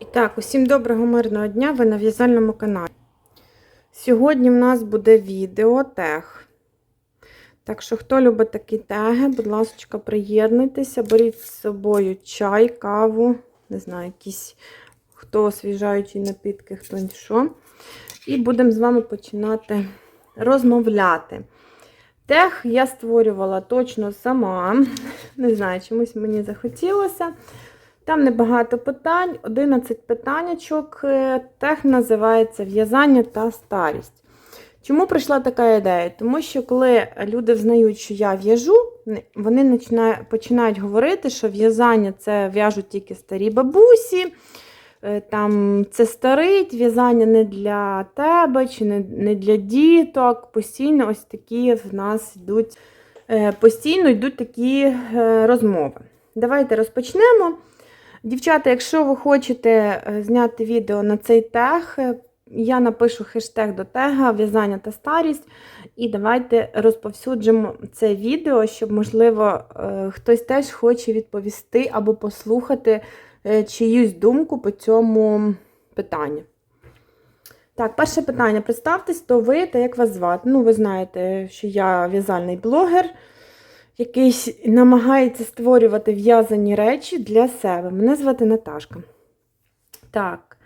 І так, усім доброго мирного дня, ви на в'язальному каналі. Сьогодні в нас буде відео тег. Так що, хто любить такі теги, будь ласка, приєднуйтеся, беріть з собою чай, каву, не знаю, якісь хто освіжаючі напітки, хто що. І будемо з вами починати розмовляти. Тег я створювала точно сама. Не знаю, чомусь мені захотілося. Там небагато питань, 11 питаннячок. Е, Тех називається в'язання та старість. Чому прийшла така ідея? Тому що коли люди взнають, що я в'яжу, вони починають, говорити, що в'язання це в'яжуть тільки старі бабусі, е, там це старить, в'язання не для тебе чи не, для діток. Постійно ось такі в нас йдуть, е, постійно йдуть такі розмови. Давайте розпочнемо. Дівчата, якщо ви хочете е, зняти відео на цей тег, е, я напишу хештег до тега в'язання та старість. І давайте розповсюджимо це відео, щоб, можливо, е, хтось теж хоче відповісти або послухати чиюсь думку по цьому питанню. Так, перше питання. Представтесь, то ви та як вас звати? Ну, ви знаєте, що я в'язальний блогер який намагається створювати в'язані речі для себе. Мене звати Наташка. Так.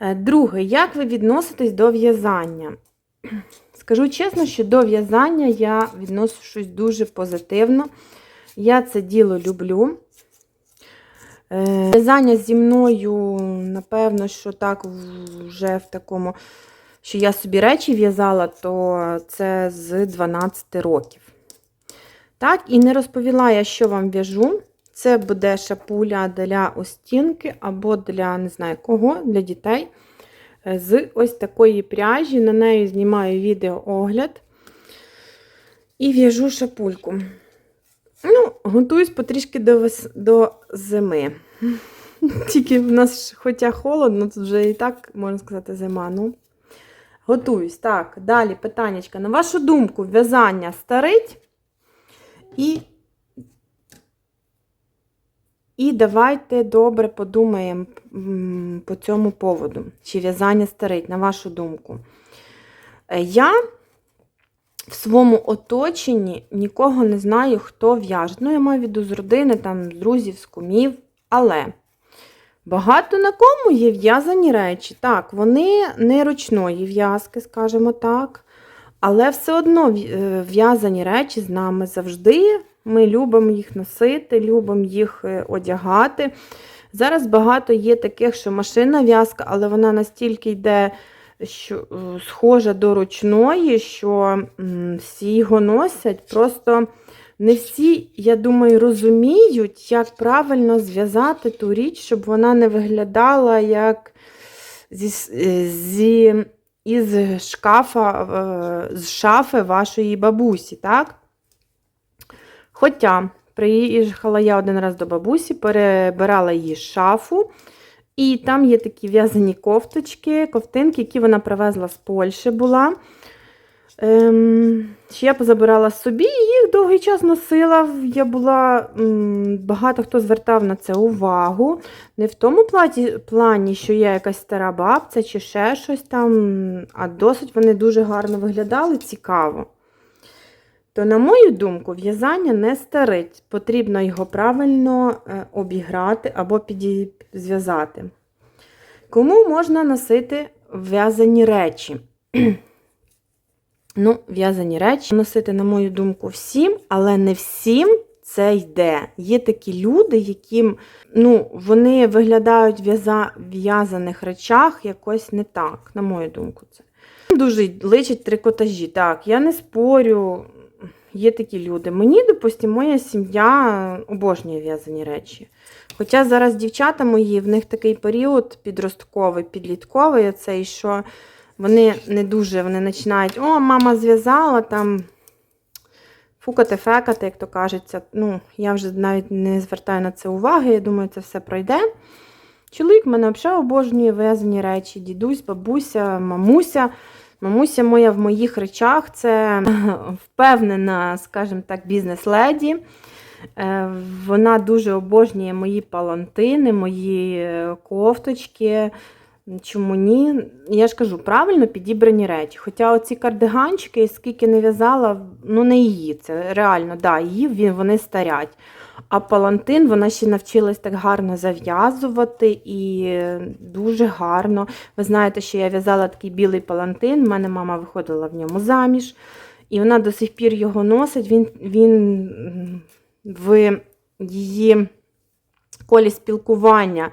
Е, Друге, як ви відноситесь до в'язання? Скажу чесно, що до в'язання я відношусь дуже позитивно. Я це діло люблю. Е, В'язання зі мною, напевно, що так вже в такому, що я собі речі в'язала, то це з 12 років. Так, і не розповіла я, що вам в'яжу. Це буде шапуля для остінки або для не знаю кого, для дітей. З ось такої пряжі. На неї знімаю відеоогляд і в'яжу шапульку. Ну, готуюсь потрішки до, вес... до зими. Тільки в нас, хоча холодно, тут вже і так, можна сказати, зима. Ну, Готуюсь. Так, далі питаннячка. На вашу думку, в'язання старить? І і давайте добре подумаємо по цьому поводу, чи в'язання старить, на вашу думку. Е, Я в своєму оточенні нікого не знаю, хто в'яже. Ну, я маю віду з родини, там, з друзів, з кумів, але багато на кому є в'язані речі. Так, вони не ручної в'язки, скажімо так. Але все одно в'язані речі з нами завжди. Ми любимо їх носити, любимо їх одягати. Зараз багато є таких, що машина в'язка, але вона настільки йде що, схожа до ручної, що всі його носять. Просто не всі, я думаю, розуміють, як правильно зв'язати ту річ, щоб вона не виглядала як зі. зі із шкафа, з шафи вашої бабусі, так? Хоча приїхала я один раз до бабусі, перебирала її шафу, і там є такі в'язані кофточки, ковтинки, які вона привезла з Польщі була. Ем, я позабирала собі їх довгий час носила. Я була, Багато хто звертав на це увагу. Не в тому плані, що я якась стара бабця чи ще щось там, а досить вони дуже гарно виглядали, цікаво. То, на мою думку, в'язання не старить. Потрібно його правильно е, обіграти або зв'язати. Кому можна носити в'язані речі? Ну, в'язані речі носити, на мою думку, всім, але не всім це йде. Є такі люди, яким ну, вони виглядають в в'язаних речах якось не так, на мою думку, це. Дуже личать трикотажі. Так, я не спорю, є такі люди. Мені, допустимо, моя сім'я обожнює в'язані речі. Хоча зараз дівчата мої, в них такий період підростковий, підлітковий, оцей, що. Вони не дуже вони починають, о, мама зв'язала там фукати, фекати, як то кажеться. Ну, я вже навіть не звертаю на це уваги, я думаю, це все пройде. Чоловік мене взагалі обожнює в'язані речі, дідусь, бабуся, мамуся. Мамуся моя в моїх речах це впевнена, скажімо так, бізнес-леді. Е, Вона дуже обожнює мої палантини, мої е, кофточки. Чому ні? Я ж кажу, правильно підібрані речі. Хоча оці кардиганчики, скільки не в'язала, ну не її. Це реально, да, її вони старять. А палантин вона ще навчилась так гарно зав'язувати і дуже гарно. Ви знаєте, що я в'язала такий білий палантин, в мене мама виходила в ньому заміж, і вона до сих пір його носить. Він, він в її колі спілкування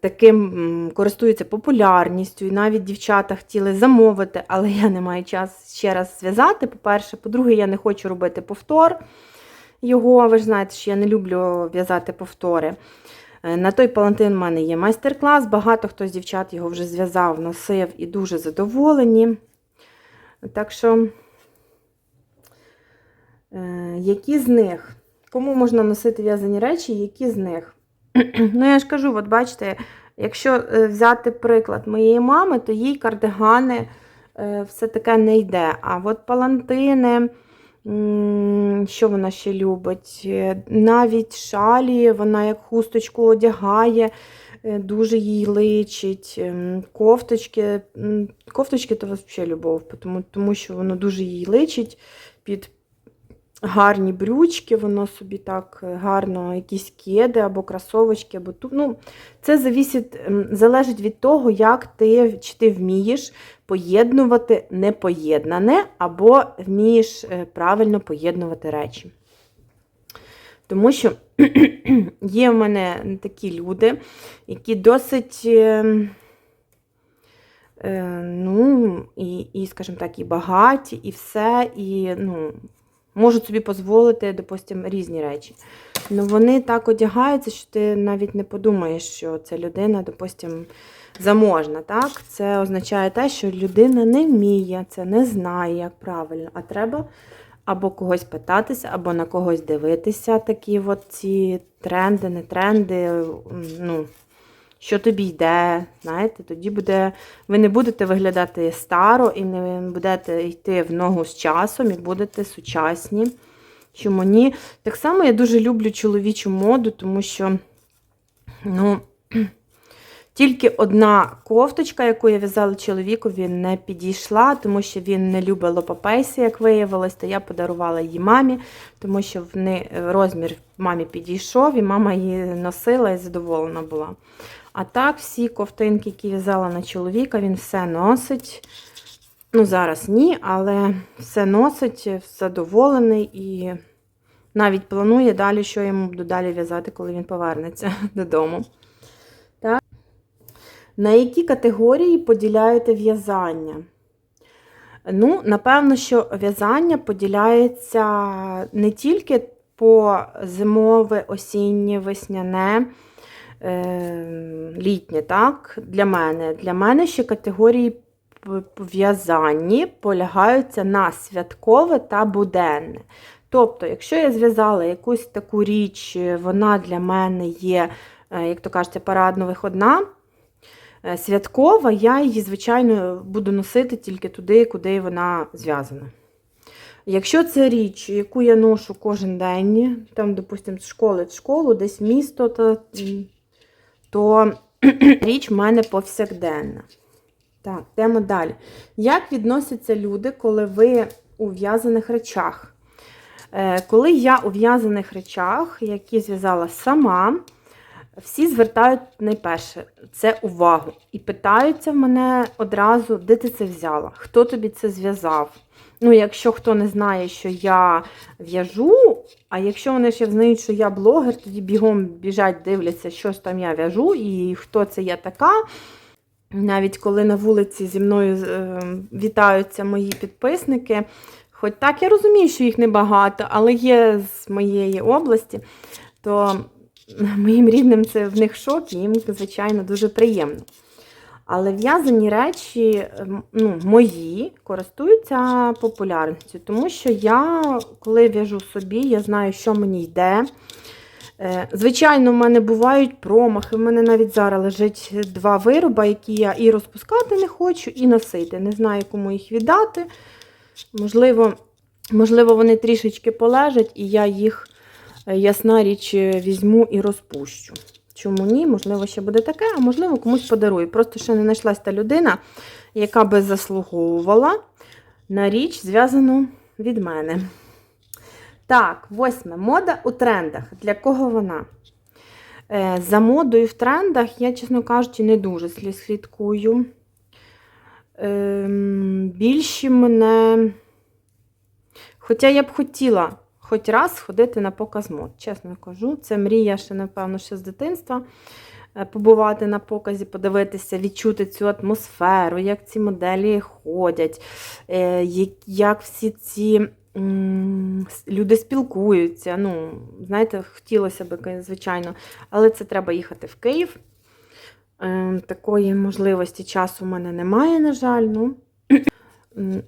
таким м, користується популярністю, і навіть дівчата хотіли замовити, але я не маю час ще раз зв'язати. По-перше, по-друге, я не хочу робити повтор його. Ви ж знаєте, що я не люблю в'язати повтори. Е, На той палантин в мене є майстер-клас. Багато хто з дівчат його вже зв'язав, носив і дуже задоволені. Так що, е, які з них? Кому можна носити в'язані речі, які з них? ну, я ж кажу, от бачите, якщо е, взяти приклад моєї мами, то їй кардигани е, все таке не йде. А от палантини, що вона ще любить? Е, Навіть шалі, вона як хусточку одягає, дуже їй личить. Ем, Кофточки, кофточки то взагалі любов, тому, тому що воно дуже їй личить під гарні брючки, воно собі так е, гарно, якісь кеди або кросовочки, або ту. Ну, це завісить, залежить від того, як ти чи ти вмієш поєднувати непоєднане, або вмієш е, правильно поєднувати речі. Тому що є в мене такі люди, які досить. е, Ну, і, і, скажімо так, і багаті, і все, і ну, можуть собі дозволити, допустимо, різні речі. Ну вони так одягаються, що ти навіть не подумаєш, що ця людина, допустимо, заможна. Так? Це означає те, що людина не вміє, це не знає, як правильно, а треба або когось питатися, або на когось дивитися, такі от ці тренди, не тренди. ну, що тобі йде, знаєте, тоді буде, ви не будете виглядати старо і не будете йти в ногу з часом і будете сучасні. Чому ні? Так само я дуже люблю чоловічу моду, тому що ну, тільки одна кофточка, яку я в'язала чоловікові, не підійшла, тому що він не любить лопапейси, як виявилось, то я подарувала її мамі, тому що розмір мамі підійшов, і мама її носила і задоволена була. А так, всі ковтинки, які в'язала на чоловіка, він все носить. Ну, зараз ні, але все носить, задоволений і навіть планує далі, що йому далі в'язати, коли він повернеться додому. На які категорії поділяєте в'язання? Ну, напевно, що в'язання поділяється не тільки по зимове, осіннє, весняне, е, літнє, так? Для мене. Для мене ще категорії в'язанні полягаються на святкове та буденне. Тобто, якщо я зв'язала якусь таку річ, вона для мене є, е, як то кажеться, парадно-виходна, святкова, я її, звичайно, буду носити тільки туди, куди вона зв'язана. Якщо це річ, яку я ношу кожен день, там, допустимо, з школи в школу, десь в місто, то, то річ в мене повсякденна. Так, йдемо далі. Як відносяться люди, коли ви у в'язаних речах? Е, Коли я у в'язаних речах, які зв'язала сама, всі звертають найперше це увагу і питаються в мене одразу, де ти це взяла, хто тобі це зв'язав. Ну, якщо хто не знає, що я в'яжу, а якщо вони ще знають, що я блогер, тоді бігом біжать, дивляться, що ж там я в'яжу і хто це я така. Навіть коли на вулиці зі мною е, вітаються мої підписники, хоч так я розумію, що їх небагато, але є з моєї області, то моїм рідним це в них шок, і їм, звичайно, дуже приємно. Але в'язані речі, ем, ну, мої, користуються популярністю, тому що я, коли в'яжу собі, я знаю, що мені йде. Е, Звичайно, в мене бувають промахи. В мене навіть зараз лежить два вироби, які я і розпускати не хочу, і носити. Не знаю, кому їх віддати. Можливо, можливо вони трішечки полежать, і я їх Ясна річ, е, візьму і розпущу. Чому ні? Можливо, ще буде таке, а можливо, комусь подарую. Просто ще не знайшлась та людина, яка би заслуговувала на річ, зв'язану від мене. Так, восьме. Мода у трендах. Для кого вона? Е, За модою в трендах я, чесно кажучи, не дуже слідкую. Ем, Більші мене. Хоча я б хотіла хоч раз сходити на показ мод, чесно кажу. Це мрія ще, напевно, ще з дитинства. Е, Побувати на показі, подивитися, відчути цю атмосферу, як ці моделі ходять, е, як, всі ці люди спілкуються. Ну, знаєте, хотілося б, звичайно, але це треба їхати в Київ. Е, Такої можливості часу в мене немає, на жаль. Ну.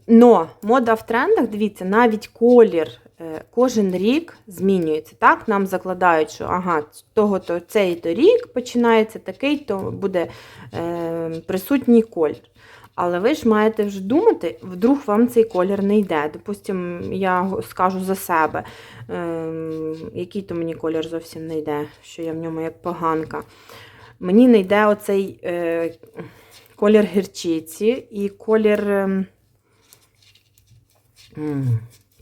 Но мода в трендах, дивіться, навіть колір е, кожен рік змінюється. Так, нам закладають, що ага, того-то цей то рік починається такий, то буде е, присутній колір. Але ви ж маєте вже думати, вдруг вам цей колір не йде. Допустимо, я скажу за себе, е, який то мені колір зовсім не йде, що я в ньому як поганка. Мені не йде оцей е, колір гірчиці і колір. м,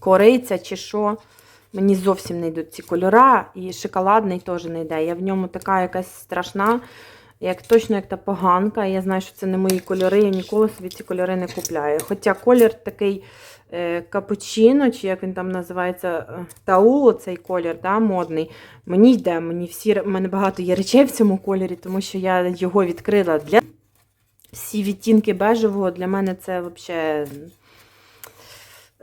кориця чи що. Мені зовсім не йдуть ці кольора, і шоколадний теж не йде. Я в ньому така якась страшна, як точно як та поганка. Я знаю, що це не мої кольори, я ніколи собі ці кольори не купляю. Хоча колір такий е, капучино, чи як він там називається, е, тауло, цей колір, да, модний, мені йде. Мені всі, в мене багато є речей в цьому кольорі, тому що я його відкрила для всі відтінки бежевого для мене це взагалі.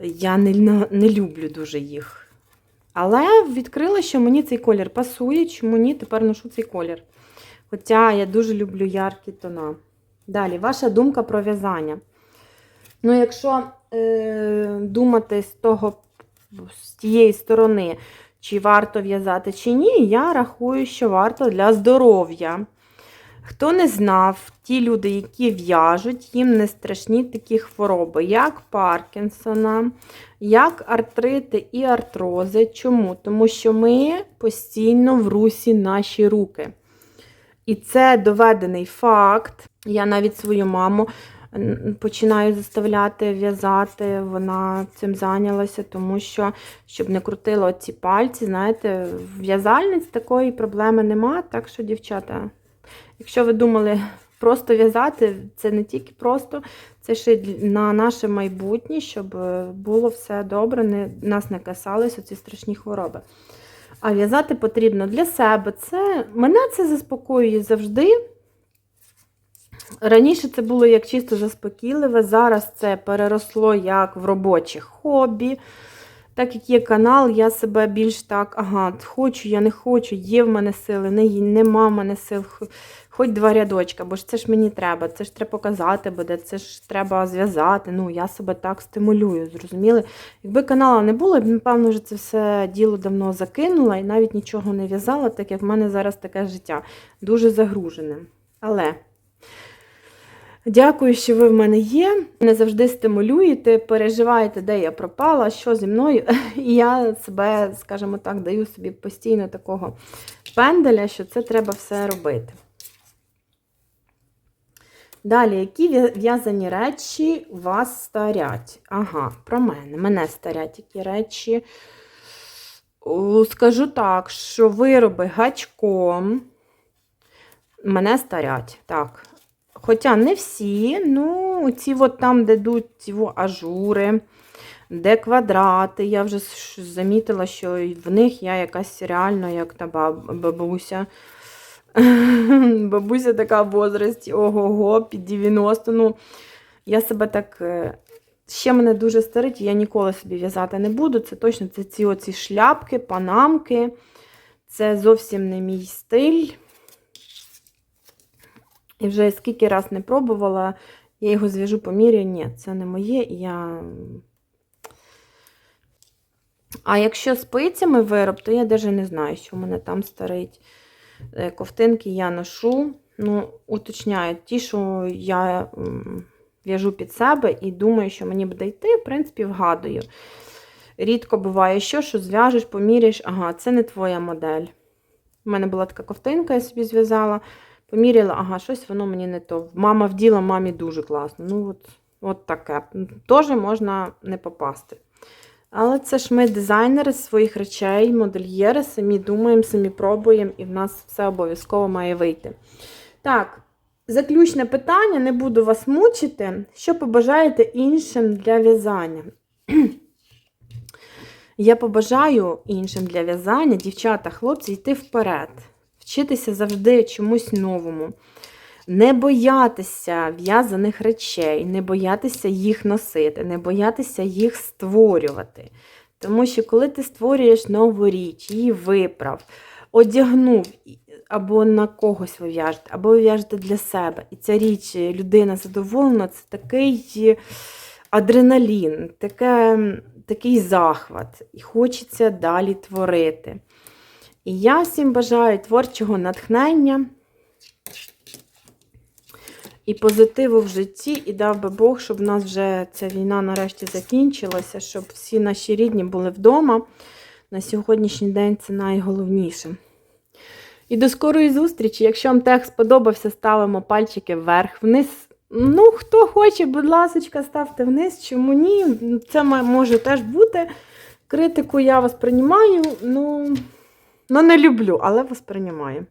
Я не, не люблю дуже їх. Але відкрила, що мені цей колір пасує, чому ні, тепер ношу цей колір. Хоча я дуже люблю яркі тона. Далі, ваша думка про в'язання. Ну, якщо е, думати з того, з тієї сторони, чи варто в'язати, чи ні, я рахую, що варто для здоров'я. Хто не знав, ті люди, які в'яжуть, їм не страшні такі хвороби, як Паркінсона, як артрити і артрози. Чому? Тому що ми постійно в русі наші руки. І це доведений факт. Я навіть свою маму починаю заставляти в'язати, вона цим зайнялася, тому що, щоб не крутило ці пальці, знаєте, в'язальниць такої проблеми нема. Так що, дівчата, якщо ви думали просто в'язати, це не тільки просто, це ще на наше майбутнє, щоб е, було все добре, не, нас не касались оці страшні хвороби. А в'язати потрібно для себе. Це, мене це заспокоює завжди. Раніше це було як чисто заспокійливе, зараз це переросло як в робоче хобі. Так як є канал, я себе більш так, ага, хочу, я не хочу, є в мене сили, не, нема в мене сил, хоч два рядочка, бо ж це ж мені треба, це ж треба показати буде, це ж треба зв'язати. Ну, я себе так стимулюю, зрозуміли? Якби каналу не було, я б, напевно, вже це все діло давно закинула і навіть нічого не в'язала, так як в мене зараз таке життя дуже загружене. Але. Дякую, що ви в мене є. Мене завжди стимулюєте, переживаєте, де я пропала, що зі мною. І я себе, скажімо так, даю собі постійно такого пенделя, що це треба все робити. Далі, які в'язані речі вас старять? Ага, про мене. Мене старять які речі. Скажу так, що вироби гачком мене старять. Так. Хоча не всі, ну, ці от там, де йдуть ці ажури, де квадрати, я вже замітила, що в них я якась реально як та бабуся. Бабуся така в возрасті, ого-го, під 90. Ну, я себе так. е, Ще мене дуже старить, я ніколи собі в'язати не буду. Це точно це ці оці шляпки, панамки. Це зовсім не мій стиль. І вже скільки раз не пробувала, я його зв'яжу по мірі. Ні, це не моє. Я... А якщо спицями вироб, то я навіть не знаю, що мене там старить. Е, Ковтинки я ношу. Ну, уточняю, ті, що я в'яжу під себе і думаю, що мені буде йти, в принципі, вгадую. Рідко буває, що, що зв'яжеш, поміряєш, ага, це не твоя модель. У мене була така ковтинка, я собі зв'язала, поміряла, ага, щось воно мені не то. Мама вділа, мамі дуже класно. Ну, от, от таке. Теж можна не попасти. Але це ж ми дизайнери своїх речей, модельєри, самі думаємо, самі пробуємо, і в нас все обов'язково має вийти. Так, заключне питання, не буду вас мучити. Що побажаєте іншим для в'язання? Я побажаю іншим для в'язання, дівчата, хлопці, йти вперед, вчитися завжди чомусь новому, не боятися в'язаних речей, не боятися їх носити, не боятися їх створювати. Тому що коли ти створюєш нову річ, її виправ, одягнув, або на когось ви в'яжете, або ви в'яжете для себе. І ця річ людина задоволена, це такий адреналін, таке, такий захват. І хочеться далі творити. І я всім бажаю творчого натхнення і позитиву в житті, і дав би Бог, щоб в нас вже ця війна нарешті закінчилася, щоб всі наші рідні були вдома. На сьогоднішній день це найголовніше. І до скорої зустрічі. Якщо вам тег сподобався, ставимо пальчики вверх, вниз. Ну, хто хоче, будь ласка, ставте вниз. Чому ні? Це може теж бути. Критику я вас приймаю, ну, ну не люблю, але вас приймаю.